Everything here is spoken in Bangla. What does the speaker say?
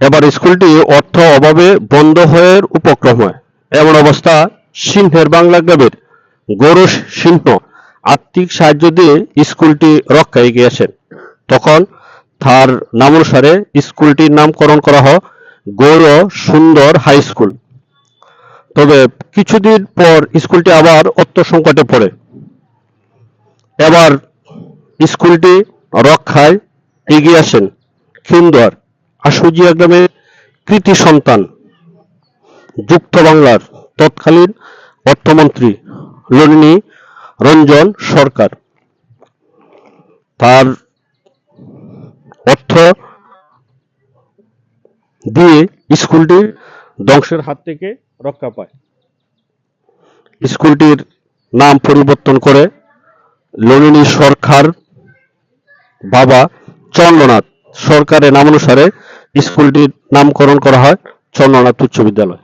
এবার স্কুলটি অর্থ অভাবে বন্ধ হয়ে উপক্রম হয়। এমন অবস্থা সিংহের বাংলা গ্রামের গৌরব সিংহ আর্থিক সাহায্য দিয়ে স্কুলটি রক্ষায় গিয়েছেন। তখন তার নামানুসারে স্কুলটির নামকরণ করা হয় গৌর সুন্দর হাই স্কুল। তবে কিছুদিন পর স্কুলটি আবার অর্থ সংকটে পড়ে। এবার স্কুলটি রক্ষায় এগিয়ে আসেন। খিন্দোয়ার আশুজিয়া গ্রামের কৃতি সন্তান, যুক্ত বাংলার তৎকালীন অর্থমন্ত্রী ললিনী রঞ্জন সরকার। তার অর্থ দিয়ে স্কুলটি ধ্বংসের হাত থেকে রক্ষা পায়। স্কুলটির নাম পরিবর্তন করে ললিনী সরকার বাবা চন্দ্রনাথ সরকারের নামানুসারে স্কুলটির নামকরণ করা হয় চন্দ্রনাথ উচ্চ বিদ্যালয়।